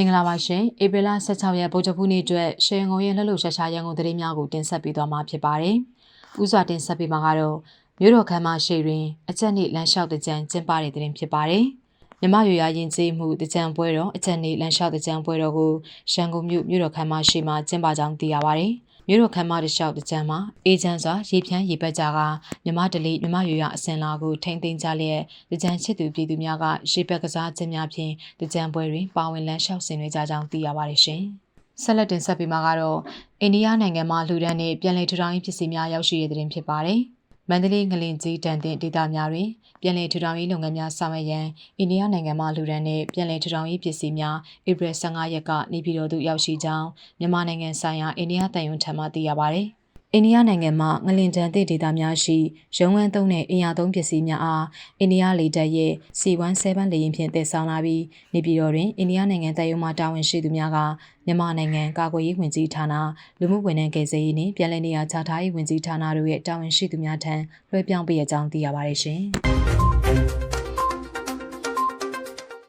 မင်္ဂလာပါရှင်ဧပြီလ16ရက်ဗုဒ္ဓဖူးနေ့အတွက်ရှေငုံရဲ့လှလှရှာရှာရန်ကုန်သတင်းများကိုတင်ဆက်ပေးသွားမှာဖြစ်ပါတယ်။ဥစွာတင်ဆက်ပေးမှာကတော့မြို့တော်ခမ်းမရှိတွင်အကြက်နေ့လမ်းလျှောက်တဲ့ကြံကျင်းပတဲ့သတင်းဖြစ်ပါတယ်။မြမရွရရင်ကျေးမှုတကြံပွဲတော်အကြက်နေ့လမ်းလျှောက်တဲ့ကြံပွဲတော်ကိုရန်ကုန်မြို့မြို့တော်ခမ်းမရှိမှာကျင်းပကြောင်းသိရပါတယ်။ မြို့တော်ခမ်းမတစ်လျှောက်တကြံမှာအေဂျင့်စွာရေဖြန်းရေပက်ကြကမြမတလီမြမရွရအစင်လာကိုထိမ့်သိမ်းကြလျက်တကြံချစ်သူပြည်သူများကရေပက်ကစားခြင်းများဖြင့်တကြံပွဲတွင်ပါဝင်လမ်းလျှောက်ဆင်နွှဲကြကြောင်းသိရပါတယ်ရှင်။ဆက်လက်တင်ဆက်ပေးမှာကတော့အိန္ဒိယနိုင်ငံမှာလူဒန်းနဲ့ပြည်လည်ထူထောင်ရေးပစ္စည်းများရောက်ရှိတဲ့သတင်းဖြစ်ပါတယ်။ မန္တလေးငလင်ကြီးတန်တဲ့ဒေသများတွင်ပြည်လည်ထူထောင်ရေးလုပ်ငန်းများဆောင်ရွက်ရန်အိန္ဒိယနိုင်ငံမှလူဒန်းနဲ့ပြည်လည်ထူထောင်ရေးပစ္စည်းများဧပြီ15ရက်ကနေပြည်တော်သို့ရောက်ရှိကြောင်းမြန်မာနိုင်ငံဆိုင်ရာအိန္ဒိယတန်ယုံထံမှသိရပါဗျ။ အိန္ဒိယနိုင်ငံမှာငလင်တန်တဲ့ဒေသများရှိရုံးဝမ်းသုံးတဲ့အင်အားသုံးပစ္စည်းများအားအိန္ဒိယလေတပ်ရဲ့ C17 လေယာဉ်ဖြင့်တည်ဆောင်လာပြီးနေပြည်တော်တွင်အိန္ဒိယနိုင်ငံတပ်ရုံးမှတာဝန်ရှိသူများကမြန်မာနိုင်ငံကာကွယ်ရေးဝန်ကြီးဌာနလူမှုဝန်ထမ်းကယ်ဆယ်ရေးနှင့်ပြည်내နေရာချထားရေးဝန်ကြီးဌာနတို့ရဲ့တာဝန်ရှိသူများထံလွှဲပြောင်းပေးရကြောင်းသိရပါတယ်ရှင်။